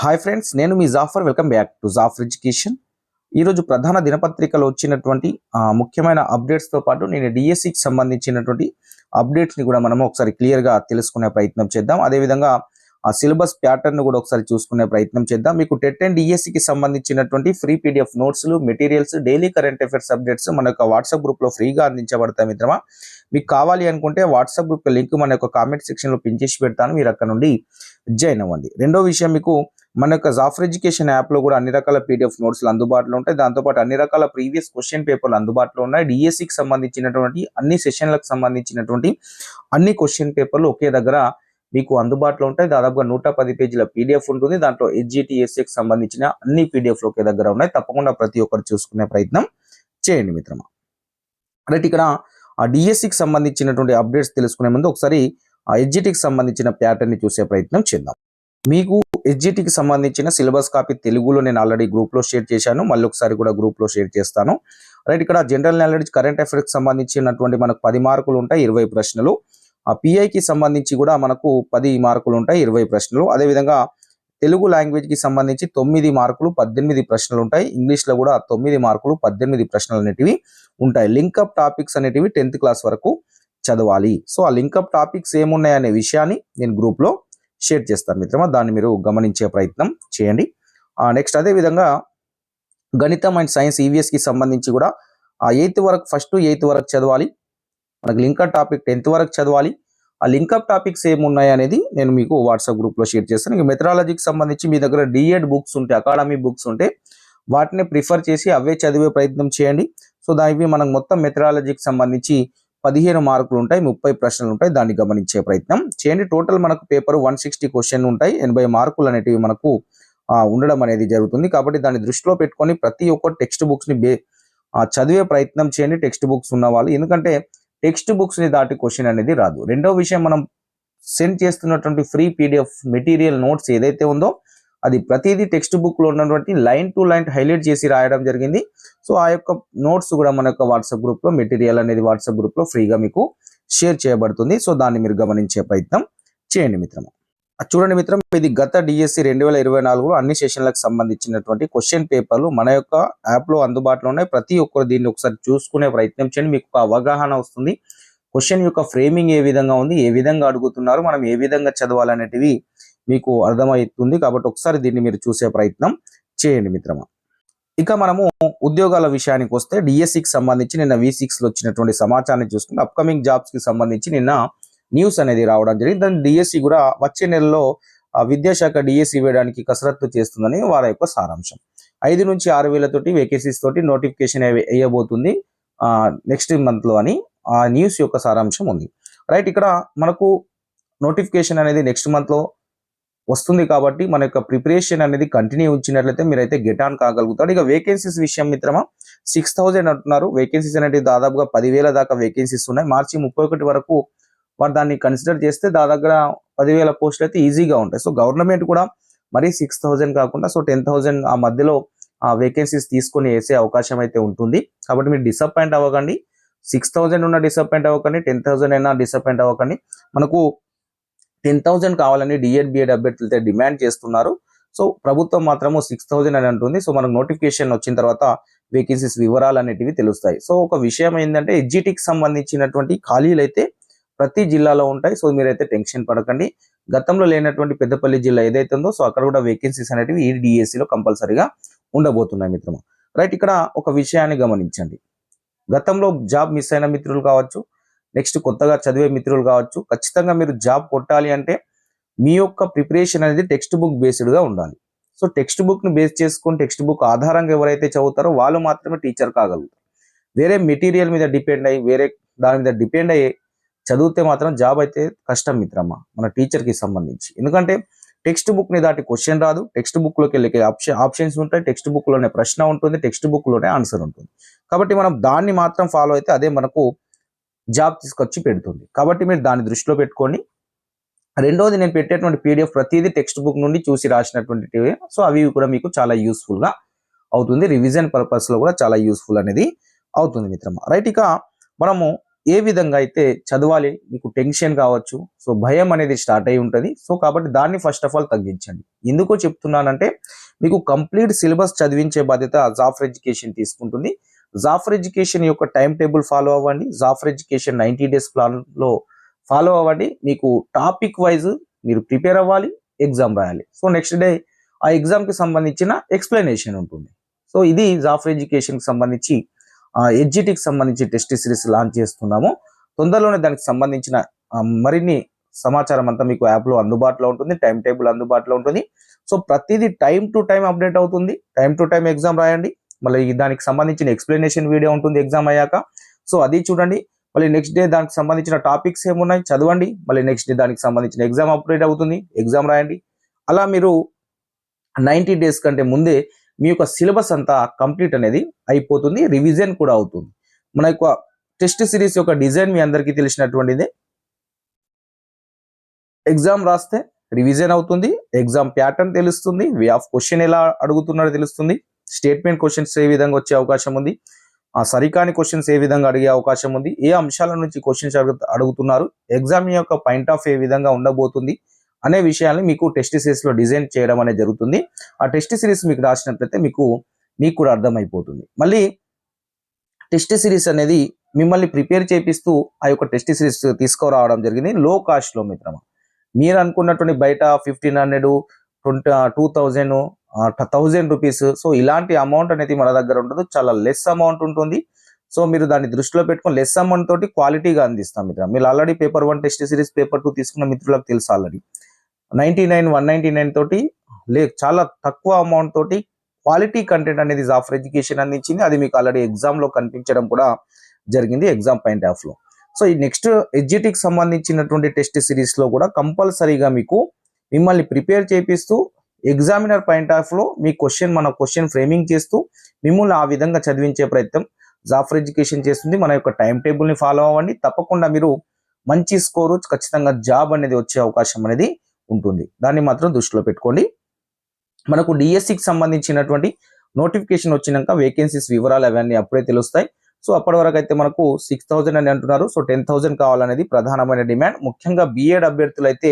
Hi friends నేను మీ Jafar welcome back to Jafar education ఈరోజు ప్రధాన దినపత్రికలో వచ్చినటువంటి ముఖ్యమైన అప్డేట్స్తో పాటు నేను డిఎస్సికి సంబంధించినటువంటి అప్డేట్స్ని కూడా మనము ఒకసారి క్లియర్గా తెలుసుకునే ప్రయత్నం చేద్దాం. అదేవిధంగా ఆ సిలబస్ ప్యాటర్న్ కూడా ఒకసారి చూసుకునే ప్రయత్నం చేద్దాం. మీకు టెట్ అండ్ డిఎస్సికి సంబంధించినటువంటి ఫ్రీ పీడిఎఫ్ నోట్స్లు materials daily current affairs updates మన యొక్క వాట్సాప్ గ్రూప్లో ఫ్రీగా అందించబడతాయి మిత్రమా. మీకు కావాలి అనుకుంటే వాట్సాప్ గ్రూప్ లింక్ మన యొక్క కామెంట్ సెక్షన్లో పిన్ చేసి పెడతాను. మీరు అక్కడ నుండి జాయిన్ అవ్వండి. రెండో విషయం మీకు మన యొక్క జాఫర్ ఎడ్యుకేషన్ యాప్లో కూడా అన్ని రకాల పీడిఎఫ్ నోట్స్లు అందుబాటులో ఉంటాయి. దాంతోపాటు అన్ని రకాల ప్రీవియస్ క్వశ్చన్ పేపర్లు అందుబాటులో ఉన్నాయి. డిఎస్సికి సంబంధించినటువంటి అన్ని సెషన్లకు సంబంధించినటువంటి అన్ని క్వశ్చన్ పేపర్లు ఒకే దగ్గర మీకు అందుబాటులో ఉంటాయి. దాదాపుగా నూట పది పేజీల పీడిఎఫ్ ఉంటుంది. దాంట్లో హెచ్జిటిఎస్సికి సంబంధించిన అన్ని పీడిఎఫ్లు ఒకే దగ్గర ఉన్నాయి. తప్పకుండా ప్రతి ఒక్కరు చూసుకునే ప్రయత్నం చేయండి మిత్రమా. రైట్ ఇక్కడ ఆ డిఎస్సికి సంబంధించినటువంటి అప్డేట్స్ తెలుసుకునే ముందు ఒకసారి ఆ హెచ్జిటికి సంబంధించిన ప్యాటర్న్ని చూసే ప్రయత్నం చేద్దాం. మీకు ఎస్జిటికి సంబంధించిన సిలబస్ కాపీ తెలుగులో నేను ఆల్రెడీ గ్రూప్లో షేర్ చేశాను. మళ్ళీ ఒకసారి కూడా గ్రూప్లో షేర్ చేస్తాను. రైట్ ఇక్కడ జనరల్ నాలెడ్జ్ కరెంట్ అఫైర్స్ సంబంధించినటువంటి మనకు పది మార్కులు ఉంటాయి ఇరవై ప్రశ్నలు. ఆ పిఐకి సంబంధించి కూడా మనకు పది మార్కులు ఉంటాయి ఇరవై ప్రశ్నలు. అదేవిధంగా తెలుగు లాంగ్వేజ్కి సంబంధించి తొమ్మిది మార్కులు పద్దెనిమిది ప్రశ్నలు ఉంటాయి. ఇంగ్లీష్లో కూడా తొమ్మిది మార్కులు పద్దెనిమిది ప్రశ్నలు అనేటివి ఉంటాయి. లింకప్ టాపిక్స్ అనేటివి టెన్త్ క్లాస్ వరకు చదవాలి. సో ఆ లింకప్ టాపిక్స్ ఏమున్నాయి అనే విషయాన్ని నేను గ్రూప్లో షేర్ చేస్తాను మిత్రమా. దాన్ని మీరు గమనించే ప్రయత్నం చేయండి. నెక్స్ట్ అదే విధంగా గణితం అండ్ సైన్స్ ఈవీఎస్కి సంబంధించి కూడా ఆ ఎయిత్ వరకు ఫస్ట్ ఎయిత్ వరకు చదవాలి. మనకు లింకప్ టాపిక్ టెన్త్ వరకు చదవాలి. ఆ లింకప్ టాపిక్స్ ఏమున్నాయి అనేది నేను మీకు వాట్సాప్ గ్రూప్లో షేర్ చేస్తాను. ఇంకా మెథడాలజీకి సంబంధించి మీ దగ్గర డిఎడ్ బుక్స్ ఉంటే అకాడమీ బుక్స్ ఉంటే వాటిని ప్రిఫర్ చేసి అవే చదివే ప్రయత్నం చేయండి. సో దానివి మనకు మొత్తం మెథడాలజీకి సంబంధించి పదిహేను మార్కులు ఉంటాయి ముప్పై ప్రశ్నలు ఉంటాయి దాన్ని గమనించే ప్రయత్నం చేయండి. టోటల్ మనకు పేపర్ వన్ సిక్స్టీ క్వశ్చన్ ఉంటాయి. ఎనభై మార్కులు అనేటివి మనకు ఉండడం అనేది జరుగుతుంది. కాబట్టి దాన్ని దృష్టిలో పెట్టుకొని ప్రతి ఒక్క టెక్స్ట్ బుక్స్ని బే ఆ, చదివే ప్రయత్నం చేయండి. టెక్స్ట్ బుక్స్ ఉన్న వాళ్ళు. ఎందుకంటే టెక్స్ట్ బుక్స్ని దాటి క్వశ్చన్ అనేది రాదు. రెండో విషయం మనం సెండ్ చేస్తున్నటువంటి ఫ్రీ పీడిఎఫ్ మెటీరియల్ నోట్స్ ఏదైతే ఉందో అది ప్రతిదీ టెక్స్ట్ బుక్లో ఉన్నటువంటి లైన్ టు లైన్ హైలైట్ చేసి రాయడం జరిగింది. సో ఆ యొక్క నోట్స్ కూడా మన యొక్క వాట్సాప్ గ్రూప్లో మెటీరియల్ అనేది వాట్సాప్ గ్రూప్లో ఫ్రీగా మీకు షేర్ చేయబడుతుంది. సో దాన్ని మీరు గమనించే ప్రయత్నం చేయండి మిత్రమా. అది చూడండి మిత్రం ఇది గత డిఎస్సి రెండు వేల ఇరవై నాలుగులో అన్ని సెషన్లకు సంబంధించినటువంటి క్వశ్చన్ పేపర్లు మన యొక్క యాప్లో అందుబాటులో ఉన్నాయి. ప్రతి ఒక్కరు దీన్ని ఒకసారి చూసుకునే ప్రయత్నం చేయండి. మీకు ఒక అవగాహన వస్తుంది. క్వశ్చన్ యొక్క ఫ్రేమింగ్ ఏ విధంగా ఉంది? ఏ విధంగా అడుగుతున్నారు? మనం ఏ విధంగా చదవాలనేటివి మీకు అర్థమవుతుంది కాబట్టి ఒకసారి దీన్ని మీరు చూసే ప్రయత్నం చేయండి మిత్రమా. ఇక మనము ఉద్యోగాల విషయానికి వస్తే డిఎస్సికి సంబంధించి నిన్న వి సిక్స్లో వచ్చినటువంటి సమాచారాన్ని చూసుకుంటే అప్కమింగ్ జాబ్స్కి సంబంధించి నిన్న న్యూస్ అనేది రావడం జరిగింది. దాని డిఎస్సి కూడా వచ్చే నెలలో విద్యాశాఖ డిఎస్సి వేయడానికి కసరత్తు చేస్తుందని వారి యొక్క సారాంశం. ఐదు నుంచి ఆరు వేలతోటి వేకెన్సీస్ తోటి నోటిఫికేషన్ వేయబోతుంది నెక్స్ట్ మంత్లో అని ఆ న్యూస్ యొక్క సారాంశం ఉంది. రైట్ ఇక్కడ మనకు నోటిఫికేషన్ అనేది నెక్స్ట్ మంత్లో వస్తుంది కాబట్టి మన యొక్క ప్రిపరేషన్ అనేది కంటిన్యూ ఇచ్చినట్లయితే మీరైతే గెట్ ఆన్ కాగలుగుతారు. ఇక వేకెన్సీస్ విషయం మిత్రమా సిక్స్ థౌజండ్ అంటున్నారు. వేకెన్సీస్ అనేవి దాదాపుగా పదివేల దాకా వేకెన్సీస్ ఉన్నాయి. మార్చి ముప్పై ఒకటి వరకు వారు దాన్ని కన్సిడర్ చేస్తే దాదాపుగా పదివేల పోస్టులు అయితే ఈజీగా ఉంటాయి. సో గవర్నమెంట్ కూడా మరీ సిక్స్ థౌజండ్ కాకుండా సో టెన్ థౌజండ్ ఆ మధ్యలో ఆ వేకెన్సీస్ తీసుకొని వేసే అవకాశం అయితే ఉంటుంది. కాబట్టి మీరు డిసప్పాయింట్ అవ్వకండి. సిక్స్ థౌజండ్ ఉన్న డిసప్పాయింట్ అవ్వకండి. టెన్ థౌజండ్ అయినా డిసప్పాయింట్ అవ్వకండి. మనకు టెన్ థౌజండ్ కావాలని డిఎడ్ బిఎడ్ అభ్యర్థులతో అయితే డిమాండ్ చేస్తున్నారు. సో ప్రభుత్వం మాత్రము సిక్స్ థౌజండ్ అని అంటుంది. సో మనకు నోటిఫికేషన్ వచ్చిన తర్వాత వేకెన్సీస్ వివరాలు అనేటివి తెలుస్తాయి. సో ఒక విషయం ఏంటంటే ఎడ్జిటికి సంబంధించినటువంటి ఖాళీలు అయితే ప్రతి జిల్లాలో ఉంటాయి. సో మీరైతే టెన్షన్ పడకండి. గతంలో లేనటువంటి పెద్దపల్లి జిల్లా ఏదైతే ఉందో సో అక్కడ కూడా వేకెన్సీస్ అనేటివి ఈ DSC లో కంపల్సరీగా ఉండబోతున్నాయి మిత్రమా. రైట్ ఇక్కడ ఒక విషయాన్ని గమనించండి. గతంలో జాబ్ మిస్ అయిన మిత్రులు కావచ్చు నెక్స్ట్ కొత్తగా చదివే మిత్రులు కావచ్చు. ఖచ్చితంగా మీరు జాబ్ కొట్టాలి అంటే మీ యొక్క ప్రిపరేషన్ అనేది టెక్స్ట్ బుక్ బేస్డ్గా ఉండాలి. సో టెక్స్ట్ బుక్ను బేస్ చేసుకొని టెక్స్ట్ బుక్ ఆధారంగా ఎవరైతే చదువుతారో వాళ్ళు మాత్రమే టీచర్ కాగలుగుతారు. వేరే మెటీరియల్ మీద డిపెండ్ అయ్యి వేరే దాని మీద డిపెండ్ అయ్యి చదివితే మాత్రం జాబ్ అయితే కష్టం మిత్రమా? మన టీచర్కి సంబంధించి. ఎందుకంటే టెక్స్ట్ బుక్ని దాటి క్వశ్చన్ రాదు. టెక్స్ట్ బుక్లోకి వెళ్ళి వెళ్ళే ఆప్షన్ ఆప్షన్స్ ఉంటాయి. టెక్స్ట్ బుక్లోనే ప్రశ్న ఉంటుంది. టెక్స్ట్ బుక్లోనే ఆన్సర్ ఉంటుంది. కాబట్టి మనం దాన్ని మాత్రం ఫాలో అయితే అదే మనకు జాబ్ తీసుకొచ్చి పెడుతుంది. కాబట్టి మీరు దాన్ని దృష్టిలో పెట్టుకోండి రెండోది నేను పెట్టేటువంటి పీడిఎఫ్ ప్రతిదీ టెక్స్ట్ బుక్ నుండి చూసి రాసినటువంటి సో అవి కూడా మీకు చాలా యూస్ఫుల్గా అవుతుంది. రివిజన్ పర్పస్లో కూడా చాలా యూస్ఫుల్ అనేది అవుతుంది మిత్రమా. రైట్ ఇక మనము ఏ విధంగా అయితే చదవాలి మీకు టెన్షన్ కావచ్చు సో భయం అనేది స్టార్ట్ అయి ఉంటుంది. సో కాబట్టి దాన్ని ఫస్ట్ ఆఫ్ ఆల్ తగ్గించండి. ఎందుకో చెప్తున్నానంటే మీకు కంప్లీట్ సిలబస్ చదివించే బాధ్యత జాఫ్ ఎడ్యుకేషన్ తీసుకుంటుంది. జాఫర్ ఎడ్యుకేషన్ యొక్క టైం టేబుల్ ఫాలో అవ్వండి జాఫర్ ఎడ్యుకేషన్ నైంటీ డేస్ ప్లాన్లో ఫాలో అవ్వండి. మీకు టాపిక్ వైజ్ మీరు ప్రిపేర్ అవ్వాలి ఎగ్జామ్ రాయాలి. సో నెక్స్ట్ డే ఆ ఎగ్జామ్కి సంబంధించిన ఎక్స్ప్లెనేషన్ ఉంటుంది. సో ఇది జాఫర్ ఎడ్యుకేషన్కి సంబంధించి ఎడ్జిటికి సంబంధించి టెస్ట్ సిరీస్ లాంచ్ చేస్తున్నాము. తొందరలోనే దానికి సంబంధించిన మరిన్ని సమాచారం అంతా మీకు యాప్లో అందుబాటులో ఉంటుంది టైం టేబుల్ అందుబాటులో ఉంటుంది. సో ప్రతిదీ టైం టు టైం అప్డేట్ అవుతుంది. టైం టు టైం ఎగ్జామ్ రాయండి. మళ్ళీ దానికి సంబంధించిన ఎక్స్ప్లెనేషన్ వీడియో ఉంటుంది ఎగ్జామ్ అయ్యాక. సో అది చూడండి. మళ్ళీ నెక్స్ట్ డే దానికి సంబంధించిన టాపిక్స్ ఏమున్నాయి చదవండి. మళ్ళీ నెక్స్ట్ డే దానికి సంబంధించిన ఎగ్జామ్ అప్డేట్ అవుతుంది. ఎగ్జామ్ రాయండి. అలా మీరు నైంటీ డేస్ కంటే ముందే మీ యొక్క సిలబస్ అంతా కంప్లీట్ అనేది అయిపోతుంది. రివిజన్ కూడా అవుతుంది. మన యొక్క టెస్ట్ సిరీస్ యొక్క డిజైన్ మీ అందరికీ తెలిసినటువంటిదే. ఎగ్జామ్ రాస్తే రివిజన్ అవుతుంది. ఎగ్జామ్ ప్యాటర్న్ తెలుస్తుంది. వే ఆఫ్ క్వశ్చన్ ఎలా అడుగుతున్నారో తెలుస్తుంది. స్టేట్మెంట్ క్వశ్చన్స్ ఏ విధంగా వచ్చే అవకాశం ఉంది? ఆ సరికాని క్వశ్చన్స్ ఏ విధంగా అడిగే అవకాశం ఉంది? ఏ అంశాల నుంచి క్వశ్చన్స్ అడుగుతున్నారు? ఎగ్జామ్ యొక్క పాయింట్ ఆఫ్ ఏ విధంగా ఉండబోతుంది? అనే విషయాన్ని మీకు టెస్ట్ సిరీస్లో డిజైన్ చేయడం అనేది జరుగుతుంది. ఆ టెస్ట్ సిరీస్ మీకు రాసినట్లయితే మీకు మీకు కూడా అర్థమైపోతుంది. మళ్ళీ టెస్ట్ సిరీస్ అనేది మిమ్మల్ని ప్రిపేర్ చేపిస్తూ ఆ యొక్క టెస్ట్ సిరీస్ తీసుకురావడం జరిగింది. లో కాస్ట్లో మిత్రమా? మీరు అనుకున్నటువంటి బయట fifteen hundred twenty two thousand thousand rupees. So ఇలాంటి అమౌంట్ అనేది మన దగ్గర ఉండదు. చాలా లెస్ అమౌంట్ ఉంటుంది. సో మీరు దాన్ని దృష్టిలో పెట్టుకొని లెస్ అమౌంట్ తోటి క్వాలిటీగా అందిస్తాం మిత్ర మీరు already paper one test series paper two తీసుకున్న మిత్రులకు తెలుసు already ninety nine one ninety nine తోటి లే చాలా తక్కువ అమౌంట్ తోటి క్వాలిటీ కంటెంట్ అనేది జాఫర్ ఎడ్యుకేషన్ అందించింది. అది మీకు ఆల్రెడీ ఎగ్జామ్లో కనిపించడం కూడా జరిగింది ఎగ్జామ్ పాయింట్ ఆఫ్లో సో ఈ నెక్స్ట్ ఎడ్జిటిక్ సంబంధించినటువంటి టెస్ట్ సిరీస్లో కూడా కంపల్సరీగా మీకు మిమ్మల్ని ప్రిపేర్ చేపిస్తూ ఎగ్జామినర్ పాయింట్ ఆఫ్లో మీ క్వశ్చన్ మన క్వశ్చన్ ఫ్రేమింగ్ చేస్తూ మిమ్మల్ని ఆ విధంగా చదివించే ప్రయత్నం జాఫర్ ఎడ్యుకేషన్ చేస్తుంది. మన యొక్క టైం టేబుల్ని ఫాలో అవ్వండి. తప్పకుండా మీరు మంచి స్కోరు ఖచ్చితంగా జాబ్ అనేది వచ్చే అవకాశం అనేది ఉంటుంది. దాన్ని మాత్రం దృష్టిలో పెట్టుకోండి. మనకు డిఎస్సికి సంబంధించినటువంటి నోటిఫికేషన్ వచ్చినాక వేకెన్సీస్ వివరాలు అవన్నీ అప్పుడే తెలుస్తాయి. సో అప్పటి వరకు అయితే మనకు సిక్స్ థౌజండ్ అని అంటున్నారు. సో టెన్ థౌజండ్ కావాలనేది ప్రధానమైన డిమాండ్ ముఖ్యంగా బిఎడ్ అభ్యర్థులు అయితే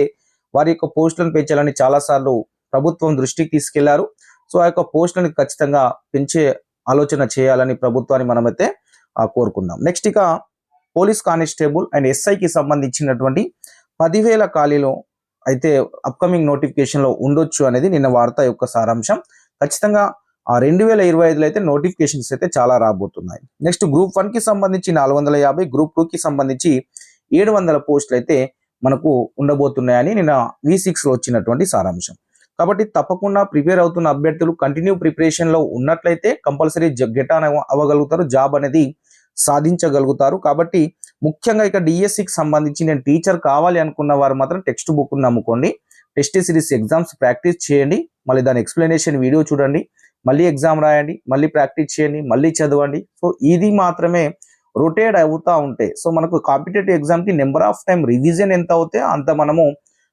వారి యొక్క పోస్టులను పెంచాలని చాలాసార్లు ప్రభుత్వం దృష్టికి తీసుకెళ్ళారు. సో ఆ యొక్క పోస్టులను ఖచ్చితంగా పెంచే ఆలోచన చేయాలని ప్రభుత్వాన్ని మనమైతే కోరుకుందాం. నెక్స్ట్ ఇక పోలీస్ కానిస్టేబుల్ అండ్ ఎస్ఐకి సంబంధించినటువంటి పదివేల ఖాళీలు అయితే అప్కమింగ్ నోటిఫికేషన్లో ఉండొచ్చు అనేది నిన్న వార్త యొక్క సారాంశం. ఖచ్చితంగా ఆ రెండు వేల ఇరవై ఐదులో అయితే నోటిఫికేషన్స్ అయితే చాలా రాబోతున్నాయి. నెక్స్ట్ గ్రూప్ వన్కి సంబంధించి నాలుగు వందల యాభై గ్రూప్ టూకి సంబంధించి ఏడు వందల పోస్టులు అయితే మనకు ఉండబోతున్నాయని నిన్న వి సిక్స్లో వచ్చినటువంటి సారాంశం. కాబట్టి తప్పకుండా ప్రిపేర్ అవుతున్న అభ్యర్థులు కంటిన్యూ ప్రిపరేషన్లో ఉన్నట్లయితే కంపల్సరీ గెట్ అవ్వగలుగుతారు జాబ్ అనేది సాధించగలుగుతారు. కాబట్టి ముఖ్యంగా ఇక డిఎస్సికి సంబంధించి నేను టీచర్ కావాలి అనుకున్న వారు మాత్రం టెక్స్ట్ బుక్ నమ్ముకోండి. టెస్ట్ సిరీస్ ఎగ్జామ్స్ ప్రాక్టీస్ చేయండి. మళ్ళీ దాని ఎక్స్ప్లెనేషన్ వీడియో చూడండి. మళ్ళీ ఎగ్జామ్ రాయండి. మళ్ళీ ప్రాక్టీస్ చేయండి. మళ్ళీ చదవండి. సో ఇది మాత్రమే రొటేట్ అవుతూ ఉంటే సో మనకు కాంపిటేటివ్ ఎగ్జామ్కి నెంబర్ ఆఫ్ టైం రివిజన్ ఎంత అవుతే అంత మనము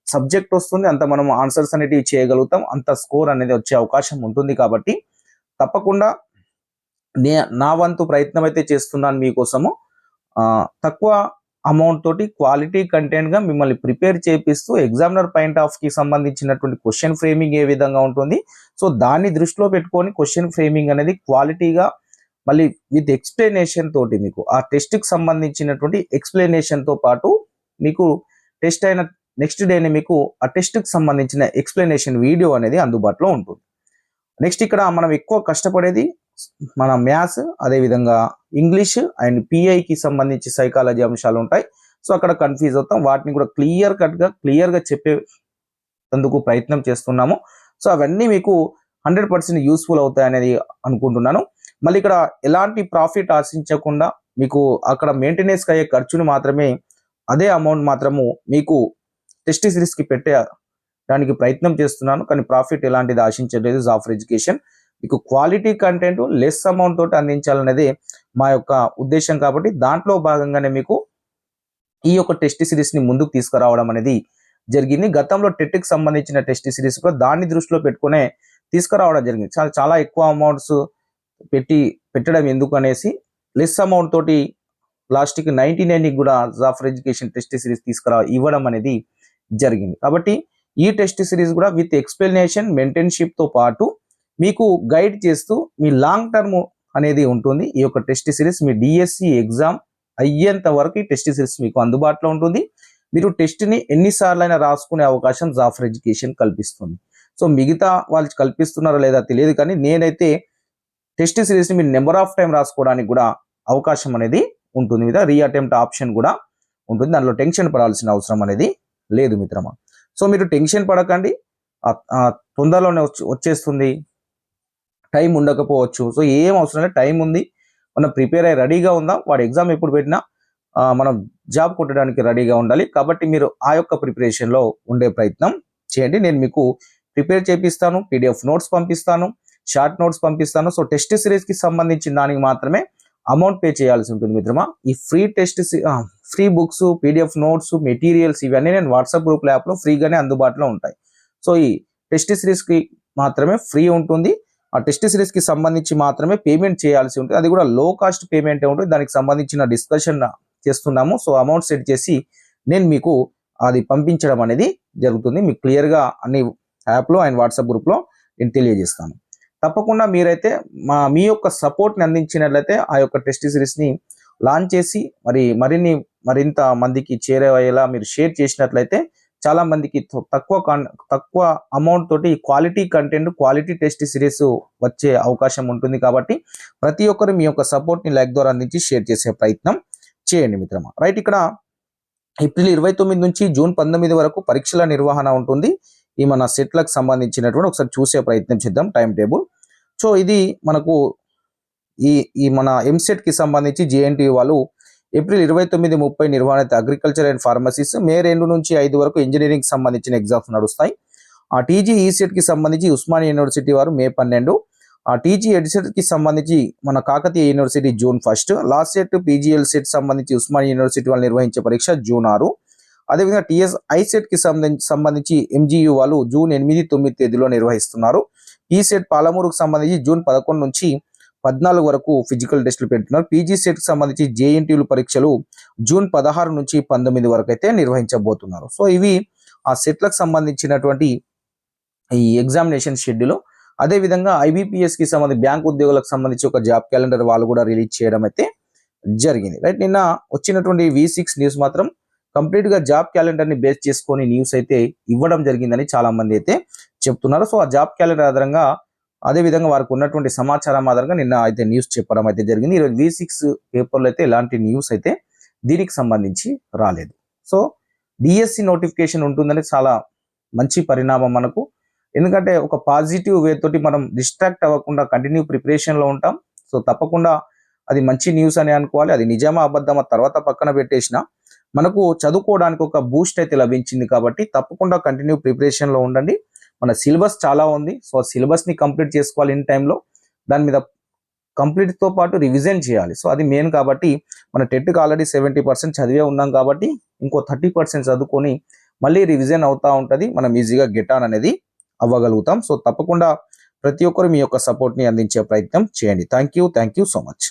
సబ్జెక్ట్ వస్తుంది అంత మనం ఆన్సర్స్ అనేటివి చేయగలుగుతాం అంత స్కోర్ అనేది వచ్చే అవకాశం ఉంటుంది కాబట్టి తప్పకుండా నే నా వంతు ప్రయత్నం అయితే చేస్తున్నాను మీకోసము. తక్కువ అమౌంట్ తోటి క్వాలిటీ కంటెంట్గా మిమ్మల్ని ప్రిపేర్ చేపిస్తూ ఎగ్జామినర్ పాయింట్ ఆఫ్కి సంబంధించినటువంటి క్వశ్చన్ ఫ్రేమింగ్ ఏ విధంగా ఉంటుంది సో దాన్ని దృష్టిలో పెట్టుకొని క్వశ్చన్ ఫ్రేమింగ్ అనేది క్వాలిటీగా మళ్ళీ విత్ ఎక్స్ప్లెనేషన్ తోటి మీకు ఆ టెస్ట్కి సంబంధించినటువంటి ఎక్స్ప్లెనేషన్తో పాటు మీకు టెస్ట్ అయిన నెక్స్ట్ డేనే మీకు ఆ టెస్ట్కి సంబంధించిన ఎక్స్ప్లెనేషన్ వీడియో అనేది అందుబాటులో ఉంటుంది. నెక్స్ట్ ఇక్కడ మనం ఎక్కువ కష్టపడేది మన మ్యాథ్స్ అదేవిధంగా ఇంగ్లీష్ అండ్ పిఐకి సంబంధించి సైకాలజీ అంశాలు ఉంటాయి. సో అక్కడ కన్ఫ్యూజ్ అవుతాం. వాటిని కూడా క్లియర్ కట్గా క్లియర్గా చెప్పే అందుకు చెప్పేందుకు ప్రయత్నం చేస్తున్నాము. సో అవన్నీ మీకు హండ్రెడ్ పర్సెంట్ యూస్ఫుల్ అవుతాయి అనేది అనుకుంటున్నాను. మళ్ళీ ఇక్కడ ఎలాంటి ప్రాఫిట్ ఆశించకుండా మీకు అక్కడ మెయింటెనెన్స్ అయ్యే ఖర్చుని మాత్రమే అదే అమౌంట్ మాత్రము మీకు టెస్ట్ సిరీస్కి పెట్టే దానికి ప్రయత్నం చేస్తున్నాను కానీ ప్రాఫిట్ ఎలాంటిది ఆశించలేదు జాఫర్ ఎడ్యుకేషన్ మీకు క్వాలిటీ కంటెంట్ లెస్ అమౌంట్ తోటి అందించాలనేది మా యొక్క ఉద్దేశం కాబట్టి దాంట్లో భాగంగానే మీకు ఈ యొక్క టెస్ట్ సిరీస్ని ముందుకు తీసుకురావడం అనేది జరిగింది. గతంలో టెట్కి సంబంధించిన టెస్ట్ సిరీస్ కూడా దాన్ని దృష్టిలో పెట్టుకునే తీసుకురావడం జరిగింది. చాలా చాలా ఎక్కువ అమౌంట్స్ పెట్టి పెట్టడం ఎందుకు అనేసి లెస్ అమౌంట్ తోటి లాస్ట్కి నైన్టీ నైన్కి కూడా జాఫర్ ఎడ్యుకేషన్ టెస్ట్ సిరీస్ తీసుకురా ఇవ్వడం అనేది జరిగింది. కాబట్టి ఈ టెస్ట్ సిరీస్ కూడా విత్ ఎక్స్ప్లెనేషన్ మెయింటైన్షిప్తో పాటు మీకు గైడ్ చేస్తూ మీ లాంగ్ టర్మ్ అనేది ఉంటుంది. ఈ యొక్క టెస్ట్ సిరీస్ మీ డిఎస్సి ఎగ్జామ్ అయ్యేంత వరకు ఈ టెస్ట్ సిరీస్ మీకు అందుబాటులో ఉంటుంది. మీరు టెస్ట్ని ఎన్నిసార్లు అయినా రాసుకునే అవకాశం జాఫర్ ఎడ్యుకేషన్ కల్పిస్తుంది. సో మిగతా వాళ్ళు కల్పిస్తున్నారో లేదా తెలియదు కానీ నేనైతే టెస్ట్ సిరీస్ని మీరు నెంబర్ ఆఫ్ టైం రాసుకోవడానికి కూడా అవకాశం అనేది ఉంటుంది. మీద రీఅటెంప్ట్ ఆప్షన్ కూడా ఉంటుంది. దానిలో టెన్షన్ పడాల్సిన అవసరం అనేది లేదు మిత్రమా. సో మీరు టెన్షన్ పడకండి. తొందరలోనే వచ్చి- వచ్చేస్తుంది. టైం ఉండకపోవచ్చు. సో ఏం అవసరం లేదు. టైం ఉంది. మనం ప్రిపేర్ అయ్యి రెడీగా ఉందాం. వాడు ఎగ్జామ్ ఎప్పుడు పెట్టినా మనం జాబ్ కొట్టడానికి రెడీగా ఉండాలి. కాబట్టి మీరు ఆ యొక్క ప్రిపరేషన్లో ఉండే ప్రయత్నం చేయండి. నేను మీకు ప్రిపేర్ చేపిస్తాను. పీడిఎఫ్ నోట్స్ పంపిస్తాను. షార్ట్ నోట్స్ పంపిస్తాను. సో టెస్ట్ సిరీస్కి సంబంధించిన దానికి మాత్రమే అమౌంట్ పే చేయాల్సి ఉంటుంది మిత్రమా? ఈ free test free books PDF notes materials ఇవన్నీ నేను వాట్సాప్ గ్రూప్ యాప్లో ఫ్రీగానే అందుబాటులో ఉంటాయి. సో ఈ టెస్ట్ సిరీస్కి మాత్రమే ఫ్రీ ఉంటుంది. ఆ టెస్ట్ సిరీస్కి సంబంధించి మాత్రమే పేమెంట్ చేయాల్సి ఉంటుంది. అది కూడా లో కాస్ట్ పేమెంట్ ఉంటుంది. దానికి సంబంధించిన డిస్కషన్ చేస్తున్నాము. సో అమౌంట్ సెట్ చేసి నేను మీకు అది పంపించడం అనేది జరుగుతుంది. మీకు క్లియర్గా అన్ని యాప్లో అండ్ వాట్సాప్ గ్రూప్లో నేను తెలియజేస్తాను. తప్పకుండా మీరైతే మా మీ యొక్క సపోర్ట్ని అందించినట్లయితే ఆ యొక్క టెస్ట్ సిరీస్ని లాంచ్ చేసి మరి మరిన్ని మరింత మందికి చేరేవయ్యేలా మీరు షేర్ చేసినట్లయితే చాలా మందికి తక్కువ తక్కువ అమౌంట్ తోటి quality content quality test series వచ్చే అవకాశం ఉంటుంది కాబట్టి ప్రతి ఒక్కరు మీ యొక్క సపోర్ట్ని లైక్ ద్వారా అందించి షేర్ చేసే ప్రయత్నం చేయండి మిత్రమా. రైట్ ఇక్కడ ఏప్రిల్ ఇరవై తొమ్మిది నుంచి జూన్ పంతొమ్మిది వరకు పరీక్షల నిర్వహణ ఉంటుంది. ఈ మన సెట్లకు సంబంధించినటువంటి ఒకసారి చూసే ప్రయత్నం చేద్దాం టైం టేబుల్. సో ఇది మనకు ఈ ఈ మన ఎంసెట్కి సంబంధించి జేఎన్టీ వాళ్ళు ఏప్రిల్ ఇరవై తొమ్మిది ముప్పై నిర్వహణ అగ్రికల్చర్ అండ్ ఫార్మసీస్ మే రెండు నుంచి ఐదు వరకు ఇంజనీరింగ్ సంబంధించిన ఎగ్జామ్స్ నడుస్తాయి. ఆ టీజీ ఈసెట్కి సంబంధించి ఉస్మానియా యూనివర్సిటీ వారు మే పన్నెండు. ఆ టీజీ ఎడ్సెట్కి సంబంధించి మన Kakatiya university June first. Last set PGL set సంబంధించి ఉస్మానియా యూనివర్సిటీ వాళ్ళు నిర్వహించే పరీక్ష జూన్ ఆరు. అదేవిధంగా టీఎస్ ఐసెట్కి సంబంధించి సంబంధించి ఎంజియు వాళ్ళు జూన్ ఎనిమిది తొమ్మిది తేదీలో నిర్వహిస్తున్నారు. ఈ సెట్ పాలమూరుకు సంబంధించి జూన్ పదకొండు నుంచి పద్నాలుగు వరకు ఫిజికల్ టెస్టులు పెడుతున్నారు. పీజీ సెట్కి సంబంధించి జేఎన్టీలు పరీక్షలు జూన్ పదహారు నుంచి పంతొమ్మిది వరకు అయితే నిర్వహించబోతున్నారు. సో ఇవి ఆ సెట్లకు సంబంధించినటువంటి ఈ ఎగ్జామినేషన్ షెడ్యూల్. అదే విధంగా ఐబీపీఎస్కి సంబంధించి బ్యాంక్ ఉద్యోగులకు సంబంధించి ఒక జాబ్ క్యాలెండర్ వాళ్ళు కూడా రిలీజ్ చేయడం అయితే జరిగింది. రైట్ నిన్న వచ్చినటువంటి వి సిక్స్ న్యూస్ మాత్రం కంప్లీట్గా జాబ్ క్యాలెండర్ని బేస్ చేసుకొని న్యూస్ అయితే ఇవ్వడం జరిగిందని చాలా మంది అయితే చెప్తున్నారు. సో ఆ జాబ్ క్యాలెండర్ ఆధారంగా అదే విధంగా వారికి ఉన్నటువంటి సమాచారం ఆధారంగా నిన్న అయితే న్యూస్ చెప్పడం అయితే జరిగింది. ఈరోజు వి సిక్స్ పేపర్లో అయితే ఎలాంటి న్యూస్ అయితే దీనికి సంబంధించి రాలేదు. సో డిఎస్సి నోటిఫికేషన్ ఉంటుందని చాలా మంచి పరిణామం మనకు. ఎందుకంటే ఒక పాజిటివ్ వే తోటి మనం డిస్ట్రాక్ట్ అవ్వకుండా కంటిన్యూ ప్రిపరేషన్లో ఉంటాం. సో తప్పకుండా అది మంచి న్యూస్ అని అనుకోవాలి. అది నిజమా అబద్ధమా తర్వాత పక్కన పెట్టేసిన మనకు చదువుకోవడానికి ఒక బూస్ట్ అయితే లభించింది కాబట్టి తప్పకుండా కంటిన్యూ ప్రిపరేషన్లో ఉండండి. మన సిలబస్ చాలా ఉంది. సో సిలబస్ని కంప్లీట్ చేసుకోవాలి ఇన్ టైంలో దాని మీద కంప్లీట్తో పాటు రివిజన్ చేయాలి. సో అది మెయిన్ కాబట్టి మన టెట్కి ఆల్రెడీ సెవెంటీ పర్సెంట్ చదివే ఉన్నాం కాబట్టి ఇంకో థర్టీ పర్సెంట్ చదువుకొని మళ్ళీ రివిజన్ అవుతా ఉంటుంది. మనం ఈజీగా గెట్ ఆన్ అనేది అవ్వగలుగుతాం. సో తప్పకుండా ప్రతి ఒక్కరు మీ యొక్క సపోర్ట్ని అందించే ప్రయత్నం చేయండి. Thank you thank you so much